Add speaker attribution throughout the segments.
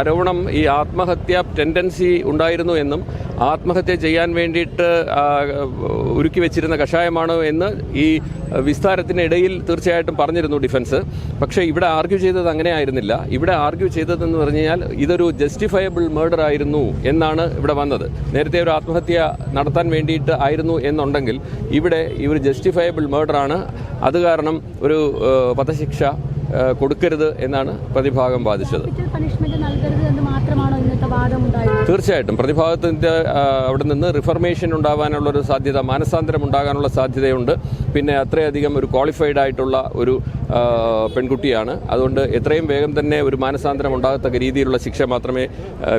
Speaker 1: ആരോപണം ഈ ആത്മഹത്യ ടെൻഡൻസി ഉണ്ടായിരുന്നു എന്നും ആത്മഹത്യ ചെയ്യാൻ വേണ്ടിയിട്ട് ഒരുക്കി വെച്ചിരുന്ന കഷായമാണ് എന്ന് ഈ വിസ്താരത്തിനിടയിൽ തീർച്ചയായിട്ടും പറഞ്ഞിരുന്നു ഡിഫൻസ് പക്ഷേ ഇവിടെ ആർഗ്യൂ ചെയ്തത് അങ്ങനെ ആയിരുന്നില്ല. ഇവിടെ ആർഗ്യൂ ചെയ്തതെന്ന് പറഞ്ഞു കഴിഞ്ഞാൽ ഇതൊരു ജസ്റ്റിഫയബിൾ മേർഡർ ആയിരുന്നു എന്നാണ് ഇവിടെ വന്നത്. നേരത്തെ ഒരു ആത്മഹത്യ നടത്താൻ വേണ്ടിയിട്ട് ആയിരുന്നു എന്നുണ്ടെങ്കിൽ ഇവിടെ ഇവർ ജസ്റ്റിഫയബിൾ മേർഡർ ആണ്. അത് കാരണം ഒരു വധശിക്ഷ കൊടുക്കരുത് എന്നാണ് പ്രതിഭാഗം വാദിച്ചത്.
Speaker 2: പണിഷ്മെന്റ് നൽകരുത് എന്ന് മാത്രമാണോ ഇന്നത്തെ വാദം ഉണ്ടായത്
Speaker 1: തീർച്ചയായിട്ടും. പ്രതിഭാഗത്തിന്റെ അവിടെ നിന്ന് റിഫർമേഷൻ ഉണ്ടാകാനുള്ള ഒരു സാധ്യത മാനസാന്തരം ഉണ്ടാകാനുള്ള സാധ്യതയുണ്ട്. പിന്നെ അത്രയധികം ഒരു ക്വാളിഫൈഡ് ആയിട്ടുള്ള ഒരു പെൺകുട്ടിയാണ്. അതുകൊണ്ട് എത്രയും വേഗം തന്നെ ഒരു മാനസാന്തരം ഉണ്ടാകത്തക്ക രീതിയിലുള്ള ശിക്ഷ മാത്രമേ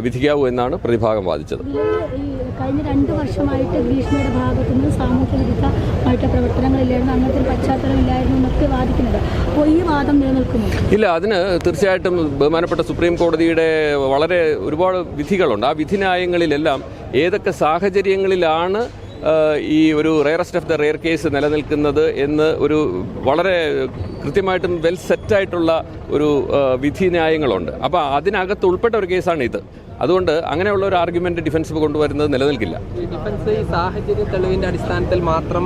Speaker 1: വിധിക്കാവൂ എന്നാണ് പ്രതിഭാഗം വാദിച്ചത്.
Speaker 2: കഴിഞ്ഞ രണ്ട് വർഷമായിട്ട് ഭീഷ്മയുടെ ഭാഗത്തു നിന്ന് സാമൂഹ്യ വിരുദ്ധമായിട്ട് പ്രവർത്തനങ്ങളില്ലായിരുന്നു. അങ്ങനത്തെ പശ്ചാത്തലമില്ലായിരുന്നു എന്നൊക്കെ വാദിക്കുന്നത്. അപ്പോൾ ഈ വാദം നിലനിൽക്കുന്നു
Speaker 1: ഇല്ല അതിന് തീർച്ചയായിട്ടും ബഹുമാനപ്പെട്ട സുപ്രീം കോടതിയുടെ വളരെ ഒരുപാട് വിധികളുണ്ട്. ആ വിധിന്യായങ്ങളിലെല്ലാം ഏതൊക്കെ സാഹചര്യങ്ങളിലാണ് ഈ ഒരു rarest of the rare case നിലനിൽക്കുന്നത് എന്ന് ഒരു വളരെ കൃത്യമായിട്ടും വെൽ സെറ്റായിട്ടുള്ള ഒരു വിധി ന്യായങ്ങളുണ്ട്. അപ്പോൾ അതിനകത്ത് ഉൾപ്പെട്ട ഒരു കേസാണ് ഇത്. അതുകൊണ്ട് അങ്ങനെയുള്ള ഒരു ആർഗ്യുമെന്റ് ഡിഫൻസ് കൊണ്ടുവരുന്നത് നിലനിൽക്കില്ല.
Speaker 3: ഡിഫൻസ് ഈ സാഹചര്യ തെളിവിന്റെ അടിസ്ഥാനത്തിൽ മാത്രം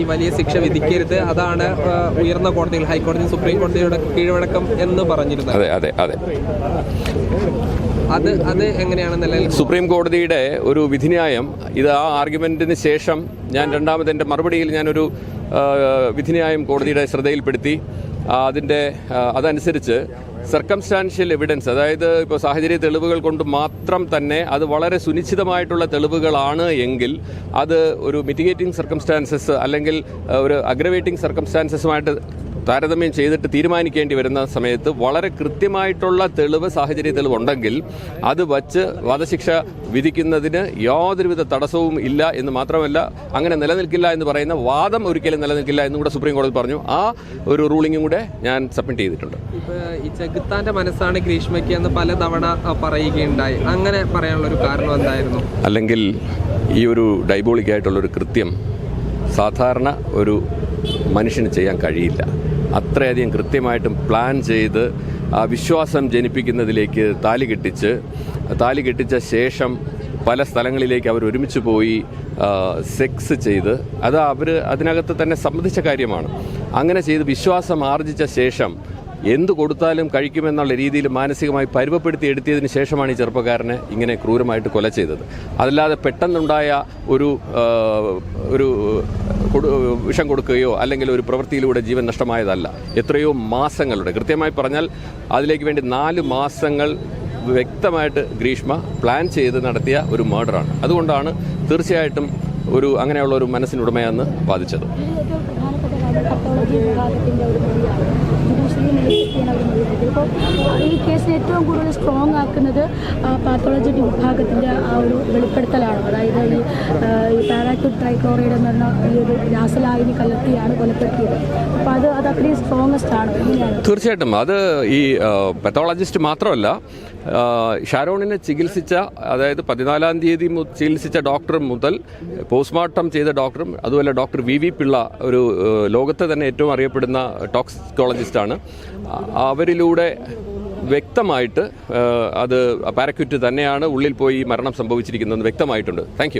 Speaker 3: ഈ വലിയ ശിക്ഷ വിധിക്കരുത്. അതാണ് ഉയർന്ന കോടതികൾ ഹൈക്കോടതി സുപ്രീം കോടതിയുടെ കീഴ്വഴക്കം എന്ന് പറഞ്ഞിരുന്നത്.
Speaker 1: അതെ അതെ അതെ.
Speaker 3: അത് അത് എങ്ങനെയാണ്
Speaker 1: സുപ്രീം കോടതിയുടെ ഒരു വിധിന്യായം ഇത് ആ ആർഗ്യുമെന്റിന് ശേഷം ഞാൻ രണ്ടാമത് എന്റെ മറുപടിയിൽ ഞാനൊരു വിധിന്യായം കോടതിയുടെ ശ്രദ്ധയിൽപ്പെടുത്തി. അതിന്റെ അതനുസരിച്ച് സർക്കംസ്റ്റാൻഷ്യൽ എവിഡൻസ് അതായത് ഇപ്പോൾ സാഹചര്യ തെളിവുകൾ കൊണ്ട് മാത്രം തന്നെ അത് വളരെ സുനിശ്ചിതമായിട്ടുള്ള തെളിവുകളാണ് എങ്കിൽ അത് ഒരു മിറ്റിഗേറ്റിംഗ് സർക്കംസ്റ്റാൻസസ് അല്ലെങ്കിൽ ഒരു അഗ്രവേറ്റിംഗ് സർക്കംസ്റ്റാൻസസുമായിട്ട് താരതമ്യം ചെയ്തിട്ട് തീരുമാനിക്കേണ്ടി വരുന്ന സമയത്ത് വളരെ കൃത്യമായിട്ടുള്ള തെളിവ് സാഹചര്യ തെളിവ് ഉണ്ടെങ്കിൽ അത് വച്ച് വധശിക്ഷ വിധിക്കുന്നതിന് യാതൊരുവിധ തടസ്സവും ഇല്ല എന്ന് മാത്രമല്ല അങ്ങനെ നിലനിൽക്കില്ല എന്ന് പറയുന്ന വാദം ഒരിക്കലും നിലനിൽക്കില്ല എന്നും കൂടെ സുപ്രീം കോടതി പറഞ്ഞു. ആ ഒരു റൂളിംഗും കൂടെ ഞാൻ സബ്മിറ്റ് ചെയ്തിട്ടുണ്ട്.
Speaker 3: ഈ ചെകുത്താന്റെ മനസ്സാണ് ഗ്രീഷ്മയ്ക്ക് എന്ന് പലതവണ പറയുകയുണ്ടായി. അങ്ങനെ പറയാനുള്ള ഒരു കാരണം എന്തായിരുന്നു?
Speaker 1: അല്ലെങ്കിൽ ഈ ഒരു ഡൈബോളിക് ആയിട്ടുള്ളൊരു കൃത്യം സാധാരണ ഒരു മനുഷ്യന് ചെയ്യാൻ കഴിയില്ല. അത്രയധികം കൃത്യമായിട്ടും പ്ലാൻ ചെയ്ത് ആ വിശ്വാസം ജനിപ്പിക്കുന്നതിലേക്ക് താലി കെട്ടിച്ച് താലി കെട്ടിച്ച ശേഷം പല സ്ഥലങ്ങളിലേക്ക് അവർ ഒരുമിച്ച് പോയി സെക്സ് ചെയ്ത് അത് അവർ അതിനകത്ത് തന്നെ സംബന്ധിച്ച കാര്യമാണ്. അങ്ങനെ ചെയ്ത് വിശ്വാസം ആർജിച്ച ശേഷം എന്ത് കൊടുത്താലും കഴിക്കുമെന്നുള്ള രീതിയിൽ മാനസികമായി പരുവപ്പെടുത്തി എടുത്തിയതിന് ശേഷമാണ് ഈ ചെറുപ്പക്കാരനെ ഇങ്ങനെ ക്രൂരമായിട്ട് കൊല ചെയ്തത്. അതല്ലാതെ പെട്ടെന്നുണ്ടായ ഒരു ഒരു വിഷം കൊടുക്കുകയോ അല്ലെങ്കിൽ ഒരു പ്രവൃത്തിയിലൂടെ ജീവൻ നഷ്ടമായതല്ല. എത്രയോ മാസങ്ങളുടെ കൃത്യമായി പറഞ്ഞാൽ അതിലേക്ക് വേണ്ടി നാല് മാസങ്ങൾ വ്യക്തമായിട്ട് ഗ്രീഷ്മ പ്ലാൻ ചെയ്ത് നടത്തിയ ഒരു മർഡറാണ് അതുകൊണ്ടാണ് തീർച്ചയായിട്ടും ഒരു അങ്ങനെയുള്ള ഒരു മനസ്സിനുടമയെന്ന് വാദിച്ചത്.
Speaker 2: ഇപ്പോൾ ഈ കേസിന് ഏറ്റവും കൂടുതൽ സ്ട്രോങ് ആക്കുന്നത് പാത്തോളജി വിഭാഗത്തിന്റെ ആ ഒരു വെളിപ്പെടുത്തലാണ്. അതായത് ഈ പാരാക്യൂട്ട് ട്രൈക്ലോറൈഡ് എന്ന് ഈ ഒരു രാസലായിനി കലർത്തിയാണ് കൊലപ്പെടുത്തിയത്. അപ്പോൾ അത് അത് അത്രയും സ്ട്രോങ്ങസ്റ്റ് ആണ്.
Speaker 1: തീർച്ചയായിട്ടും. അത് ഈ പെത്തോളജിസ്റ്റ് മാത്രമല്ല ഷാരോണിനെ ചികിത്സിച്ച അതായത് പതിനാലാം തീയതി ചികിത്സിച്ച ഡോക്ടർ മുതൽ പോസ്റ്റ്മോർട്ടം ചെയ്ത ഡോക്ടറും അതുപോലെ ഡോക്ടർ വി വി പിള്ള ഒരു ലോകത്തെ തന്നെ ഏറ്റവും അറിയപ്പെടുന്ന ടോക്സിക്കോളജിസ്റ്റാണ് അവരിലൂടെ വ്യക്തമായിട്ട് അത് പാരക്യൂറ്റ് തന്നെയാണ് ഉള്ളിൽ പോയി മരണം സംഭവിച്ചിരിക്കുന്നത് വ്യക്തമായിട്ടുണ്ട്. താങ്ക്